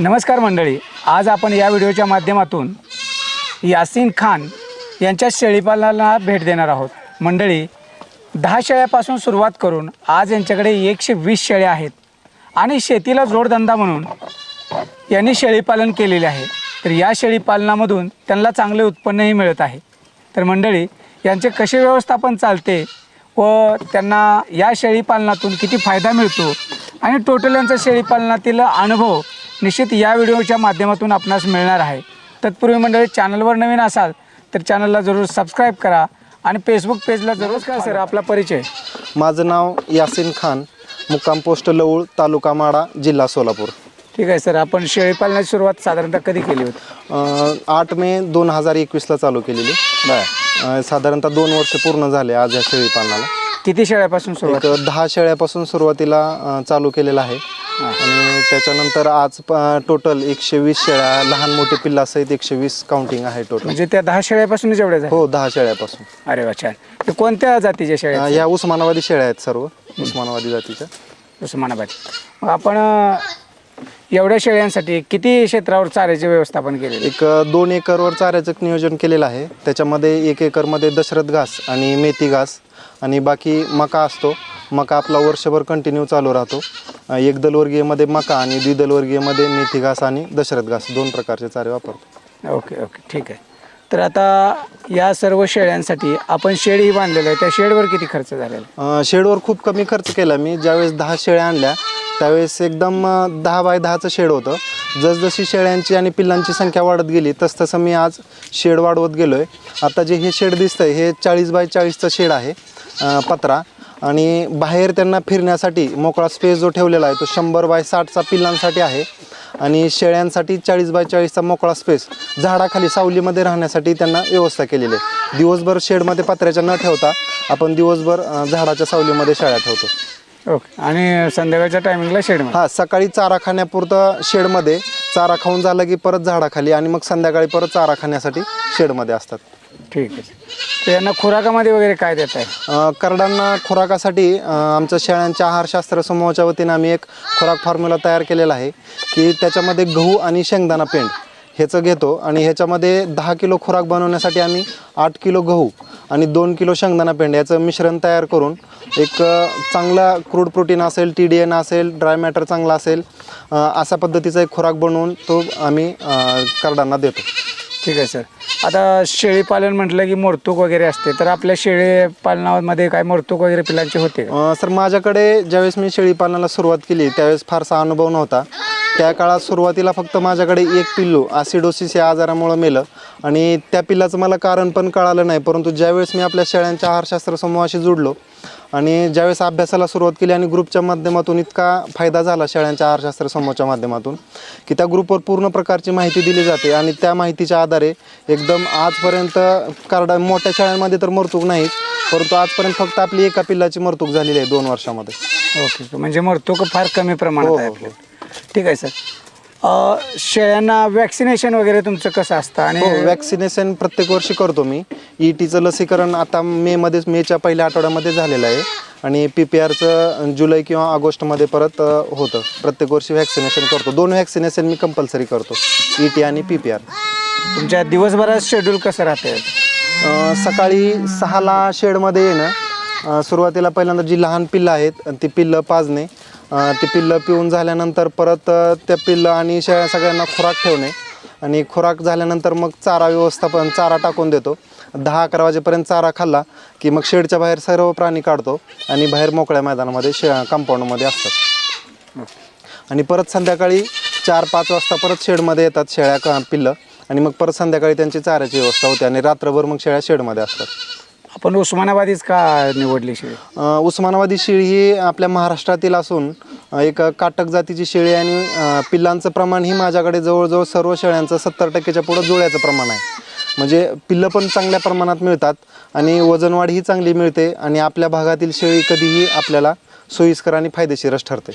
नमस्कार मंडळी. आज आपण या व्हिडिओच्या माध्यमातून यासीन खान यांच्या शेळीपालनाला भेट देणार आहोत. मंडळी दहा शेळ्यापासून सुरुवात करून आज यांच्याकडे एकशे वीस शेळ्या आहेत आणि शेतीला जोडधंदा म्हणून यांनी शेळीपालन केलेले आहे. तर या शेळीपालनामधून त्यांना चांगले उत्पन्नही मिळत आहे. तर मंडळी यांचे कसे व्यवस्थापन चालते व त्यांना या शेळीपालनातून किती फायदा मिळतो आणि टोटल यांचा शेळीपालनातील अनुभव निश्चित या व्हिडिओच्या माध्यमातून आपणास मिळणार आहे. तत्पूर्वी मंडळी चॅनलवर नवीन असाल तर चॅनलला जरूर सबस्क्राईब करा आणि फेसबुक पेजला जरूर करा सर आपला परिचय. माझं नाव यासीन खान मुक्काम पोस्ट लवळ तालुका माडा जिल्हा सोलापूर. ठीक आहे सर. आपण शेळीपालनाची सुरुवात साधारणतः कधी केली होती? अं, आठ मे दोन हजार एकवीसला चालू केलेली. अं, साधारणतः दोन वर्ष पूर्ण झाले आज या शेळी पालनाला. किती शेळ्यापासून सुरुवात? एक दहा शेळ्यापासून सुरुवातीला अं, चालू केलेलं आहे. आणि त्याच्यानंतर आज टोटल एकशे वीस शेळ्या लहान मोठे पिल्लासहित एकशे वीस काउंटिंग आहे टोटल म्हणजे त्या दहा शेळ्यापासूनच एवढ्या झाल्या? हो दहा शेळ्यापासून. अरे वा छान. ते कोणत्या जातीच्या शेळ्या अं, ह्या उस्मानाबादी शेळ्या आहेत सर्व. उस्मानाबादी जातीच्या. उस्मानाबाद. मग आपण अं, एवढ्या शेळ्यांसाठी किती क्षेत्रावर चाऱ्याचे व्यवस्थापन केलेले? एक अ, दोन एकरवर चाऱ्याचं नियोजन केलेलं आहे. त्याच्यामध्ये एक एकरमध्ये दशरथ घास आणि मेथी घास आणि बाकी मका असतो. मका आपला वर्षभर कंटिन्यू चालू राहतो. एक दलवर्गीयमध्ये मका आणि द्विदलवर्गीयमध्ये मेथी घास आणि दशरथ घास दोन प्रकारचे चारे वापरतो. Okay okay. ठीक आहे. तर आता या सर्व शेळ्यांसाठी आपण शेडही बांधलेलं आहे. त्या शेडवर किती खर्च झालेला शेडवर खूप कमी खर्च केला मी. ज्यावेळेस दहा शेळ्या आणल्या त्यावेळेस एकदम दहा बाय दहाचं शेड होतं. जसजशी शेळ्यांची आणि पिल्लांची संख्या वाढत गेली तसतसं मी आज शेड वाढवत गेलो आहे आता जे हे शेड दिसतं आहे हे चाळीस बाय चाळीसचं शेड आहे पत्रा. आणि बाहेर त्यांना फिरण्यासाठी मोकळा स्पेस जो ठेवलेला आहे तो शंभर बाय साठचा पिल्लांसाठी आहे. आणि शेळ्यांसाठी चाळीस बाय चाळीसचा मोकळा स्पेस झाडाखाली सावलीमध्ये राहण्यासाठी त्यांना व्यवस्था केलेली आहे. दिवसभर शेडमध्ये पत्र्याच्या न ठेवता आपण दिवसभर झाडाच्या सावलीमध्ये शेळ्या ठेवतो. ओके. आणि संध्याकाळच्या टायमिंगला शेडमध्ये हा सकाळी चारा खाण्यापुरतं शेडमध्ये चारा खाऊन झालं की परत झाडाखाली आणि मग संध्याकाळी परत चारा खाण्यासाठी शेडमध्ये असतात. ठीक आहे. तर यांना खुराकामध्ये वगैरे काय देत आहे? अ, करडांना खुराकासाठी अ, आमच्या शेळ्यांच्या आहारशास्त्र समूहाच्या वतीनं आम्ही एक खुराक फॉर्म्युला तयार केलेला आहे की त्याच्यामध्ये गहू आणि शेंगदाणा पेंड. ह्याचं घेतो आणि ह्याच्यामध्ये दहा किलो खुराक बनवण्यासाठी आम्ही आठ किलो गहू आणि दोन किलो शेंगदाणा पेंड याचं मिश्रण तयार करून एक चांगला क्रूड प्रोटीन असेल टी डी एन असेल ड्राय मॅटर चांगला असेल अशा पद्धतीचा एक खुराक बनवून तो आम्ही करडांना देतो. ठीक आहे सर आता शेळीपालन म्हटलं की मोरतूक वगैरे असते तर आपल्या शेळी पालनामध्ये काय मोरतूक वगैरे पिलांची होते का? सर माझ्याकडे ज्यावेळेस मी शेळीपालनाला सुरुवात केली त्यावेळेस फारसा अनुभव नव्हता. त्या काळात सुरुवातीला फक्त माझ्याकडे एक पिल्लू ॲसिडोसिस या आजारामुळं मेलं. आणि त्या पिल्लाचं मला कारण पण कळालं नाही परंतु ज्यावेळेस मी आपल्या शेळ्यांच्या आहारशास्त्र समूहाशी जुडलो आणि ज्यावेळेस अभ्यासाला सुरुवात केली आणि ग्रुपच्या माध्यमातून इतका फायदा झाला शेळ्यांच्या आहारशास्त्र समूहाच्या माध्यमातून की त्या ग्रुपवर पूर्ण प्रकारची माहिती दिली जाते आणि त्या माहितीच्या आधारे एकदम आजपर्यंत कार्डा मोठ्या शेळ्यांमध्ये तर मरतूक नाहीच परंतु आजपर्यंत फक्त आपली एका पिल्लाची मरतूक झालेली आहे दोन वर्षामध्ये. ओके म्हणजे मोरतूक फार कमी प्रमाणात हो, आहे हो, आपल्याला. ठीक आहे सर. अ, शेळ्यांना वॅक्सिनेशन वगैरे तुमचं कसं असतं? आणि हो वॅक्सिनेशन प्रत्येक वर्षी करतो मी. ई टीचं लसीकरण आता मेमध्येच मेच्या पहिल्या आठवड्यामध्ये झालेलं आहे. आणि पी पी आरचं जुलै किंवा ऑगस्टमध्ये परत अ, होतं. प्रत्येक वर्षी व्हॅक्सिनेशन करतो. दोन व्हॅक्सिनेशन मी कंपल्सरी करतो. ई टी आणि पी पी आर तुमच्या दिवसभरात शेड्यूल कसं राहते अ, सकाळी सहाला शेडमध्ये येणं. अ, सुरुवातीला पहिल्यांदा जी लहान पिल्लं आहेत ती पिल्लं पाजणे. ते पिल्लं पिऊन झाल्यानंतर परत त्या पिल्लं आणि शेळ्या सगळ्यांना खुराक ठेवणे. आणि खुराक झाल्यानंतर मग चारा व्यवस्थापन चारा टाकून देतो. दहा अकरा वाजेपर्यंत चारा खाल्ला की मग शेडच्या बाहेर सर्व प्राणी काढतो आणि बाहेर मोकळ्या मैदानामध्ये शे कंपाऊंडमध्ये असतात. आणि परत संध्याकाळी चार पाच वाजता परत शेडमध्ये येतात शेळ्या पिल्लं. आणि मग परत संध्याकाळी त्यांची चाऱ्याची व्यवस्था होते आणि रात्रभर मग शेळ्या शेडमध्ये असतात. आपण उस्मानाबादीच का निवडली शेळी? अ, उस्मानाबादी शेळी ही आपल्या महाराष्ट्रातील असून अ, एक काटक जातीची शेळी आणि अ, पिल्लांचं प्रमाण ही माझ्याकडे जवळजवळ सर्व शेळ्यांचं सत्तर टक्क्याच्या पुढं जुळ्याचं प्रमाण आहे. म्हणजे पिल्लं पण चांगल्या प्रमाणात मिळतात आणि वजनवाढ ही चांगली मिळते आणि आपल्या भागातील शेळी कधीही आपल्याला सोयीस्कर आणि फायदेशीरच ठरते.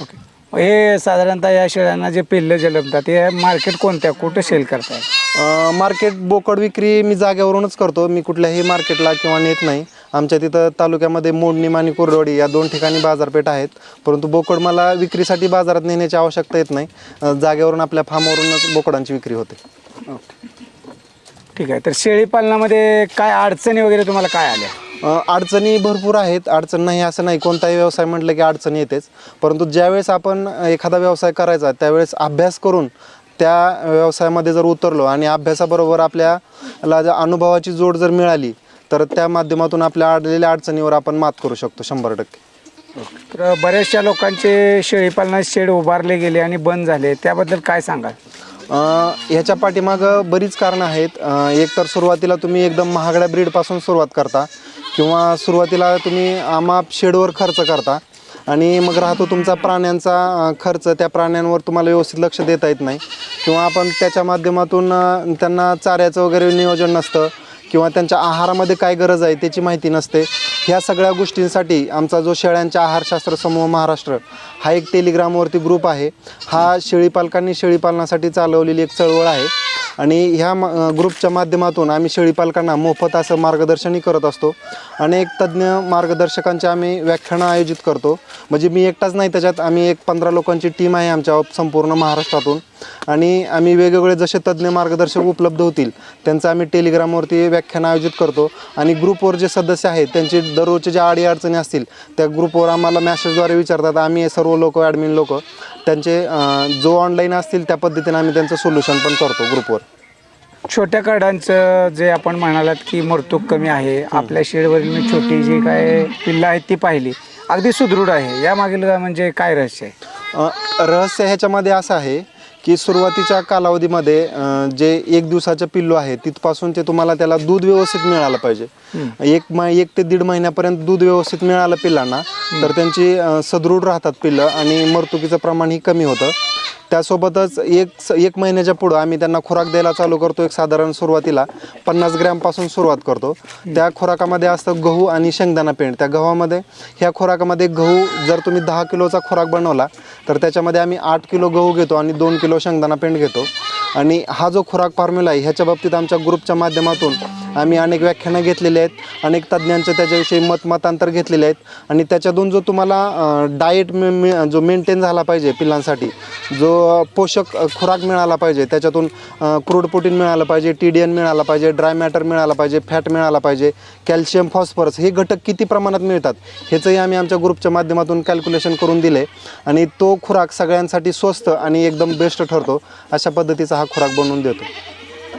ओके. हे साधारणतः या शेळ्यांना जे पिल्लं जन्मतात ते मार्केट कोणत्या कुठं सेल करताय? अ, मार्केट बोकड विक्री मी जागेवरूनच करतो. मी कुठल्याही मार्केटला किंवा नेत नाही. आमच्या तिथं तालुक्यामध्ये मोडणीम आणि कुरडवाडी या दोन ठिकाणी बाजारपेठ आहेत. परंतु बोकड मला विक्रीसाठी बाजारात नेण्याची आवश्यकता येत नाही. जागेवरून आपल्या फार्मवरूनच बोकडांची विक्री होते. ठीक आहे. तर शेळी पालनामध्ये काय अडचणी वगैरे तुम्हाला काय आल्या? अडचणी भरपूर आहेत. अडचण नाही असं नाही. कोणताही व्यवसाय म्हटलं की अडचणी येतेच. परंतु ज्यावेळेस आपण एखादा व्यवसाय करायचा त्यावेळेस अभ्यास करून त्या व्यवसायामध्ये जर उतरलो आणि अभ्यासाबरोबर आपल्याला जर अनुभवाची जोड जर मिळाली तर त्या माध्यमातून आपल्या आलेल्या अडचणीवर आपण मात करू शकतो शंभर टक्के. तर बऱ्याचशा लोकांचे शेळी पालनात शेड उभारले गेले आणि बंद झाले. त्याबद्दल काय सांगाल? अ, ह्याच्या पाठीमागं बरीच कारणं आहेत. अ, एक तर सुरुवातीला तुम्ही एकदम महागड्या ब्रीडपासून सुरुवात करता किंवा सुरुवातीला तुम्ही आमाप शेडवर खर्च करता. आणि मग राहतो तुमचा प्राण्यांचा खर्च. त्या प्राण्यांवर तुम्हाला व्यवस्थित लक्ष देता येत नाही. किंवा आपण त्याच्या माध्यमातून त्यांना चाऱ्याचं वगैरे नियोजन नसतं. किंवा त्यांच्या आहारामध्ये काय गरज आहे त्याची माहिती नसते. ह्या सगळ्या गोष्टींसाठी आमचा जो शेळ्यांच्या आहारशास्त्र समूह महाराष्ट्र हा एक टेलिग्रामवरती ग्रुप आहे. हा शेळीपालकांनी शेळीपालनासाठी चालवलेली एक चळवळ आहे. आणि ह्या म- ग्रुपच्या माध्यमातून आम्ही शेळीपालकांना मोफत असं मार्गदर्शनही करत असतो. अनेक तज्ज्ञ मार्गदर्शकांचे आम्ही व्याख्यानं आयोजित करतो. म्हणजे मी एकटाच नाही त्याच्यात आम्ही एक पंधरा लोकांची टीम आहे आमच्या संपूर्ण महाराष्ट्रातून. आणि आम्ही वेगवेगळे जसे तज्ज्ञ मार्गदर्शक उपलब्ध होतील त्यांचं आम्ही टेलिग्रामवरती व्याख्यान आयोजित करतो. आणि ग्रुपवर जे सदस्य आहेत त्यांची दररोजच्या ज्या अडी अडचणी असतील त्या ग्रुपवर आम्हाला मॅसेजद्वारे विचारतात. आम्ही सर्व लोक ॲडमिन लोक त्यांचे जो ऑनलाईन असतील त्या पद्धतीने आम्ही त्यांचं सोल्युशन पण करतो ग्रुपवर छोट्या कार्डांचं जे आपण म्हणालात की मर्तूक कमी आहे आपल्या शेडवरील मी छोटी जी काय पिल्लं आहेत ती पाहिली अगदी सुदृढ आहे. या मागील म्हणजे काय रहस्य आहे? रहस्य ह्याच्यामध्ये असं आहे की सुरुवातीच्या कालावधीमध्ये जे एक दिवसाचं पिल्लू आहे तिथपासून ते तुम्हाला त्याला दूध व्यवस्थित मिळालं पाहिजे. एक एक ते दीड महिन्यापर्यंत दूध व्यवस्थित मिळालं पिल्लांना तर त्यांची सदृढ राहतात पिल्लं आणि मर्तुकीचं प्रमाण ही कमी होतं. त्यासोबतच एक स- एक महिन्याच्या पुढं आम्ही त्यांना खुराक द्यायला चालू करतो एक साधारण सुरुवातीला पन्नास ग्रॅमपासून सुरुवात करतो. त्या खुराकामध्ये असतं गहू आणि शेंगदाणा पेंड. त्या गव्हामध्ये ह्या खुराकामध्ये गहू जर तुम्ही दहा किलोचा खुराक बनवला तर त्याच्यामध्ये आम्ही आठ किलो गहू घेतो आणि दोन किलो शेंगदाणा पेंड घेतो. आणि हा जो खुराक फॉर्म्युला आहे ह्याच्या बाबतीत आमच्या ग्रुपच्या माध्यमातून आम्ही अनेक व्याख्यानं घेतलेली आहेत अनेक तज्ज्ञांचं त्याच्याविषयी मत मतांतर घेतलेले आहेत. आणि त्याच्यातून जो तुम्हाला डाएट जो मेंटेन झाला पाहिजे पिल्लांसाठी जो पोषक खुराक मिळाला पाहिजे त्याच्यातून क्रूड प्रोटीन मिळालं पाहिजे टी डी एन मिळाला पाहिजे ड्राय मॅटर मिळाला पाहिजे फॅट मिळाला पाहिजे कॅल्शियम फॉस्फरस हे घटक किती प्रमाणात मिळतात ह्याचंही आम्ही आमच्या ग्रुपच्या माध्यमातून कॅल्क्युलेशन करून दिले आणि तो खुराक सगळ्यांसाठी स्वस्त आणि एकदम बेस्ट ठरतो अशा पद्धतीचा हा खुराक बनवून देतो.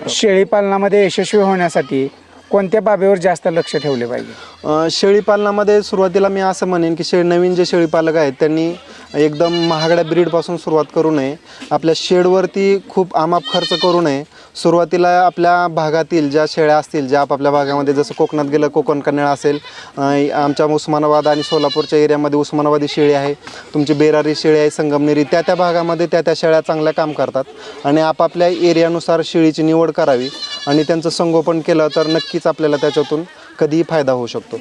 शेळी पालनामध्ये यशस्वी होण्यासाठी कोणत्या बाबीवर जास्त लक्ष ठेवले पाहिजे? अ, शेळीपालनामध्ये सुरुवातीला मी असं म्हणेन की शेळ नवीन जे शेळीपालक आहेत त्यांनी एकदम महागड्या ब्रीडपासून सुरुवात करू नये. आपल्या शेडवरती खूप आमाप खर्च करू नये. सुरुवातीला आपल्या भागातील ज्या शेळ्या असतील ज्या आपापल्या भागामध्ये जसं कोकणात गेलं कोकण कन्याळ असेल अ, आमच्या उस्मानाबाद आणि सोलापूरच्या एरियामध्ये उस्मानाबादी शेळी आहे तुमची बेरारी शेळी आहे संगमनेरी त्या त्या भागामध्ये त्या त्या शेळ्या चांगल्या काम करतात. आणि आपापल्या एरियानुसार शेळीची निवड करावी. आणि त्यांचं संगोपन केलं तर नक्कीच आपल्याला त्याच्यातून कधीही फायदा होऊ शकतो.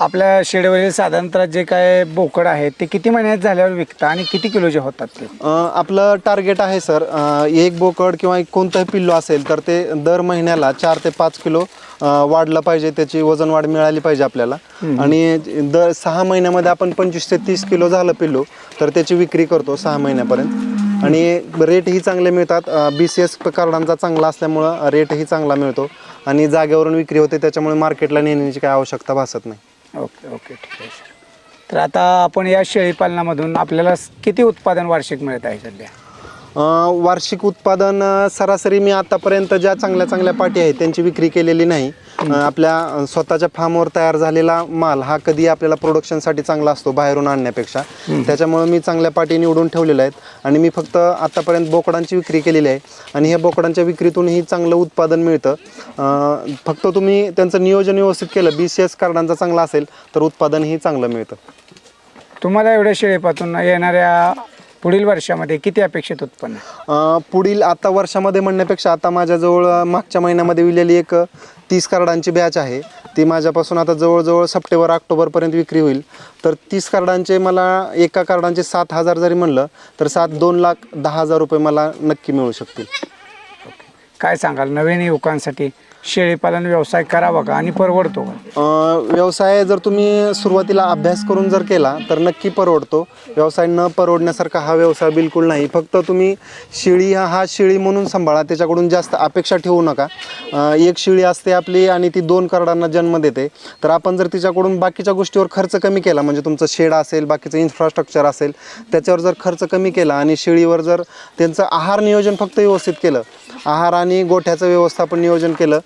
आपल्या शेडवरील साधारणतः जे काय बोकड आहेत ते किती महिन्यात झाल्यावर विकता आणि किती किलोचे होतात ते? अ, आपलं टार्गेट आहे सर. अ, एक बोकड किंवा एक कोणतंही पिल्लू असेल तर ते दर महिन्याला चार ते पाच किलो अ, वाढलं पाहिजे त्याची वजन वाढ मिळाली पाहिजे आपल्याला. आणि दर सहा महिन्यामध्ये आपण पंचवीस ते तीस किलो झालं पिल्लू तर त्याची विक्री करतो सहा महिन्यापर्यंत. आणि रेटही चांगले मिळतात. बी सी एस कार्डांचा चांगला असल्यामुळं रेटही चांगला मिळतो. आणि जागेवरून विक्री होते त्याच्यामुळे मार्केटला नेण्याची काही आवश्यकता भासत नाही. ओके ओके ठीक आहे. सर तर आता आपण या शेळीपालनामधून आपल्याला किती उत्पादन वार्षिक मिळत आहे सध्या? वार्षिक उत्पादन सरासरी मी आतापर्यंत ज्या चांगल्या चांगल्या पाटी आहेत त्यांची विक्री केलेली नाही. आपल्या स्वतःच्या फार्मवर तयार झालेला माल हा कधी आपल्याला प्रोडक्शनसाठी चांगला असतो बाहेरून आणण्यापेक्षा. त्याच्यामुळे मी चांगल्या पाटी निवडून ठेवलेल्या आहेत आणि मी फक्त आतापर्यंत बोकडांची विक्री केलेली आहे. आणि ह्या बोकडांच्या विक्रीतूनही चांगलं उत्पादन मिळतं. फक्त तुम्ही त्यांचं नियोजन व्यवस्थित केलं बी सी एस कार्डांचा चांगला असेल तर उत्पादनही चांगलं मिळतं. तुम्हाला एवढ्या शेळीपातून येणाऱ्या पुढील वर्षामध्ये किती अपेक्षित उत्पन्न? अ, पुढील आता वर्षामध्ये म्हणण्यापेक्षा आता माझ्याजवळ अ, मागच्या महिन्यामध्ये विलेली एक अ, तीस कार्डांची बॅच आहे. ती माझ्यापासून आता जवळजवळ सप्टेंबर ऑक्टोबरपर्यंत विक्री होईल. तर तीस कार्डांचे मला एका कार्डांचे सात हजार जरी म्हणलं तर सात दोन लाख दहा हजार रुपये मला नक्की मिळू शकतील. काय सांगाल? नवीन युवकांसाठी शेळीपालन व्यवसाय करावा का आणि परवडतो का? व्यवसाय जर तुम्ही सुरुवातीला अभ्यास करून जर केला तर नक्की परवडतो. व्यवसाय न परवडण्यासारखा हा व्यवसाय बिलकुल नाही. फक्त तुम्ही शेळी हा हा शेळी म्हणून सांभाळा. त्याच्याकडून जास्त अपेक्षा ठेवू नका. एक शेळी असते आपली आणि ती दोन करडांना जन्म देते. तर आपण जर तिच्याकडून बाकीच्या गोष्टीवर खर्च कमी केला म्हणजे तुमचं शेड असेल बाकीचं इन्फ्रास्ट्रक्चर असेल त्याच्यावर जर खर्च कमी केला आणि शेळीवर जर त्यांचं आहार नियोजन फक्त व्यवस्थित केलं आहार आणि गोठ्याचं व्यवस्थापन नियोजन केलं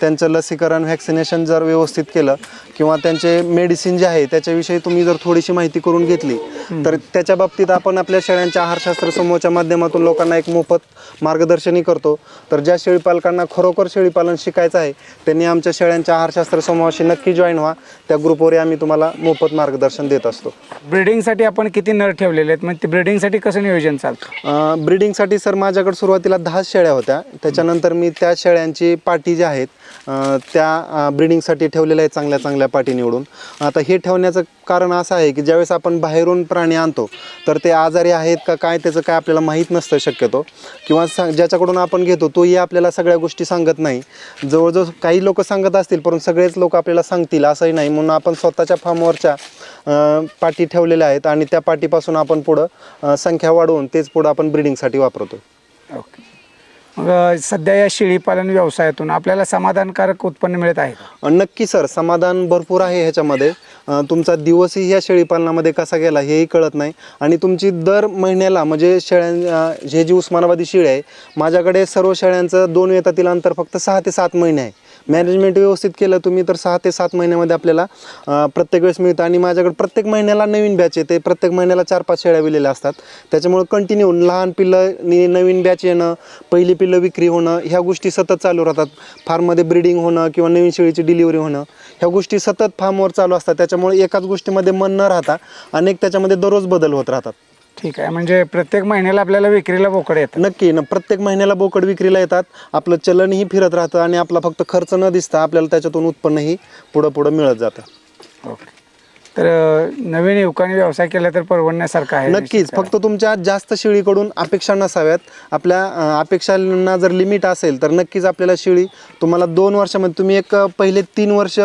त्यांचं लसीकरण व्हॅक्सिनेशन जर व्यवस्थित केलं किंवा त्यांचे मेडिसिन जे आहे त्याच्याविषयी तुम्ही जर थोडीशी माहिती करून घेतली तर त्याच्या बाबतीत आपण आपल्या शेळ्यांच्या आहारशास्त्र समूहाच्या माध्यमातून लोकांना एक मोफत मार्गदर्शनही करतो. तर ज्या शेळीपालकांना खरोखर शेळीपालन शिकायचं आहे त्यांनी आमच्या शेळ्यांच्या आहारशास्त्र समूहाशी नक्की जॉईन व्हा. त्या ग्रुपवर आम्ही तुम्हाला मोफत मार्गदर्शन देत असतो. ब्रिडिंगसाठी आपण किती नर ठेवलेले आहेत? म्हणजे ब्रिडिंगसाठी कसं नियोजन चालतं? ब्रीडिंगसाठी सर माझ्याकडे सुरुवातीला दहा शेळ्या होत्या. त्याच्यानंतर मी त्या शेळ्यांची पाटी ज्या आहेत. त्या ब्रिडिंगसाठी ब्रीडिंगसाठी ठेवलेल्या आहेत चांगल्या चांगल्या पाठी निवडून. आता हे ठेवण्याचं कारण असं आहे की ज्यावेळेस आपण बाहेरून प्राणी आणतो तर ते आजारी आहेत का काय त्याचं काय आपल्याला माहीत नसतं शक्यतो. किंवा सा ज्याच्याकडून आपण घेतो तोही आपल्याला सगळ्या गोष्टी सांगत नाही. जवळजवळ काही लोक सांगत असतील परंतु सगळेच लोक आपल्याला सांगतील असंही नाही. म्हणून आपण स्वतःच्या फार्मवरच्या पाठी ठेवलेल्या आहेत आणि त्या पाठीपासून आपण पुढं संख्या वाढवून तेच पुढं आपण ब्रीडिंगसाठी वापरतो ओके. अ, सध्या या शेळीपालन व्यवसायातून आपल्याला समाधानकारक उत्पन्न मिळत आहे का? नक्की सर समाधान भरपूर आहे ह्याच्यामध्ये. अ, तुमचा दिवसही या शेळीपालनामध्ये कसा गेला हेही कळत नाही. आणि तुमची दर महिन्याला म्हणजे शेळ्यां अ, हे जी उस्मानाबादी शेळी आहे माझ्याकडे सर्व शेळ्यांचं दोन येतातील अंतर फक्त सहा ते सात महिने आहे. मॅनेजमेंट व्यवस्थित केलं तुम्ही तर सहा ते सात महिन्यामध्ये आपल्याला प्रत्येक वेळेस मिळतं. आणि माझ्याकडे प्रत्येक महिन्याला नवीन बॅच येते. प्रत्येक महिन्याला चार पाच शेळ्या विलेल्या असतात. त्याच्यामुळे कंटिन्यू लहान पिल्लं नवीन बॅच येणं पहिली पिल्लं विक्री होणं ह्या गोष्टी सतत चालू राहतात. फार्ममध्ये ब्रीडिंग होणं किंवा नवीन शेळीची डिलिव्हरी होणं ह्या गोष्टी सतत फार्मवर चालू असतात. त्याच्यामुळे एकाच गोष्टीमध्ये मन न राहता अनेक त्याच्यामध्ये दररोज बदल होत राहतात. ठीक आहे. म्हणजे प्रत्येक महिन्याला आपल्याला विक्रीला बोकड येतं नक्की न प्रत्येक महिन्याला बोकड विक्रीला येतात. आपलं चलनही फिरत राहतं आणि आपला फक्त खर्च न दिसता आपल्याला त्याच्यातून उत्पन्नही पुढं पुढं मिळत जातं. ओके. तर नवीन युवकांनी व्यवसाय केला तर परवडण्यासारखा आहे नक्कीच. फक्त तुमच्या जास्त शेळीकडून अपेक्षा नसाव्यात. आपल्या अपेक्षांना जर लिमिट असेल तर नक्कीच आपल्याला शेळी तुम्हाला दोन वर्षामध्ये तुम्ही एक पहिले तीन वर्ष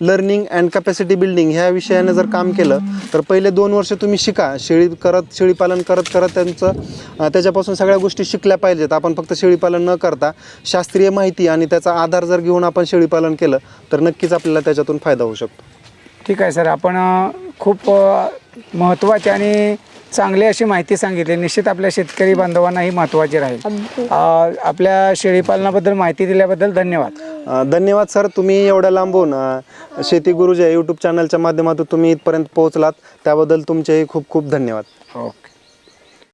लर्निंग अँड कॅपॅसिटी बिल्डिंग ह्या विषयाने जर काम केलं तर पहिले दोन वर्ष तुम्ही शिका. शेळी करत शेळीपालन करत करत त्यांचं त्याच्यापासून सगळ्या गोष्टी शिकल्या पाहिजेत. आपण फक्त शेळीपालन न करता शास्त्रीय माहिती आणि त्याचा आधार जर घेऊन आपण शेळीपालन केलं तर नक्कीच आपल्याला त्याच्यातून फायदा होऊ शकतो. ठीक आहे सर. आपण खूप महत्त्वाची आणि चांगली अशी माहिती सांगितली. निश्चित आपल्या शेतकरी बांधवांना ही महत्त्वाची राहील आपल्या शेळीपालनाबद्दल माहिती दिल्याबद्दल धन्यवाद. धन्यवाद सर. तुम्ही एवढ्या लांबून शेती गुरुजी यूट्यूब चॅनलच्या माध्यमातून तुम्ही इथपर्यंत पोहोचलात. त्याबद्दल तुमचेही खूप खूप धन्यवाद. ओके.